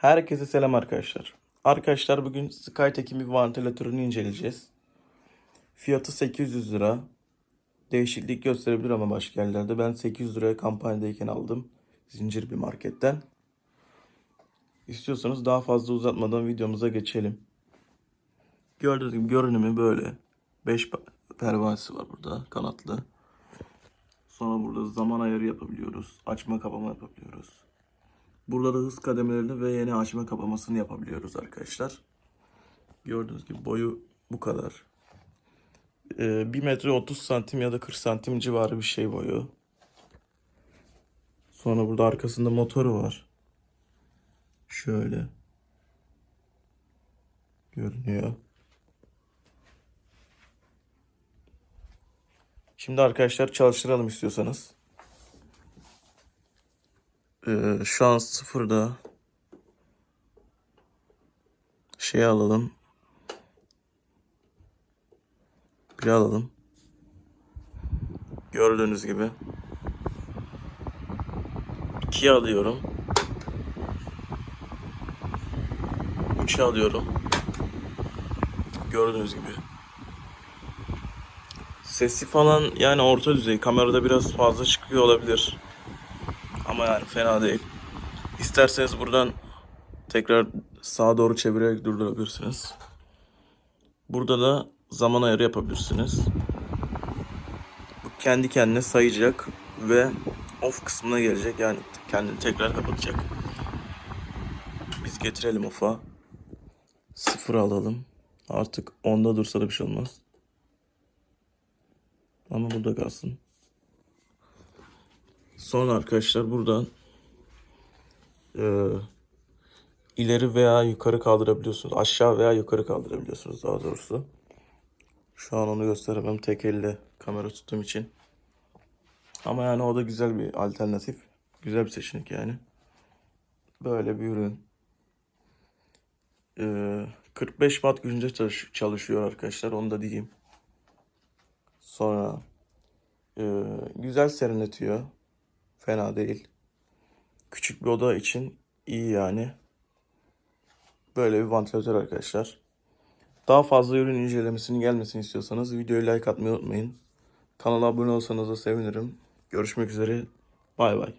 Herkese selam arkadaşlar. Arkadaşlar bugün Skytek'in bir vantilatörünü inceleyeceğiz. Fiyatı 800 lira. Değişiklik gösterebilir ama başka yerlerde. Ben 800 liraya kampanyadayken aldım. Zincir bir marketten. İstiyorsanız daha fazla uzatmadan videomuza geçelim. Gördüğünüz gibi görünümü böyle. 5 pervanesi var burada kanatlı. Sonra burada zaman ayarı yapabiliyoruz. Açma kapama yapabiliyoruz. Burada da hız kademelerini ve yeni açma kapamasını yapabiliyoruz arkadaşlar. Gördüğünüz gibi boyu bu kadar. Ee, 1 metre 30 santim ya da 40 santim civarı bir şey boyu. Sonra burada arkasında motoru var. Şöyle. Görünüyor. Şimdi arkadaşlar çalıştıralım istiyorsanız. Ee, şu an sıfırda. Şey alalım. Bir alalım. Gördüğünüz gibi. 2 alıyorum. 3 alıyorum. Gördüğünüz gibi. Sesi falan yani orta düzey. Kamerada biraz fazla çıkıyor olabilir. Ama yani fena değil. İsterseniz buradan tekrar sağa doğru çevirerek durdurabilirsiniz. Burada da zaman ayarı yapabilirsiniz. Bu kendi kendine sayacak ve off kısmına gelecek. Yani kendini tekrar kapatacak. Biz getirelim off'a. Sıfır alalım. Artık onda dursa da bir şey olmaz. Ama burada kalsın. Sonra arkadaşlar buradan e, ileri veya yukarı kaldırabiliyorsunuz. Aşağı veya yukarı kaldırabiliyorsunuz daha doğrusu. Şu an onu gösteremem tek elle kamera tuttuğum için. Ama yani o da güzel bir alternatif. Güzel bir seçenek yani. Böyle bir ürün. E, 45 watt gücünde çalış- çalışıyor arkadaşlar. Onu da diyeyim. Sonra e, güzel serinletiyor. Fena değil. Küçük bir oda için iyi yani. Böyle bir vantilatör arkadaşlar. Daha fazla ürün incelemesinin gelmesini istiyorsanız videoyu like atmayı unutmayın. Kanala abone olsanız da sevinirim. Görüşmek üzere. Bay bay.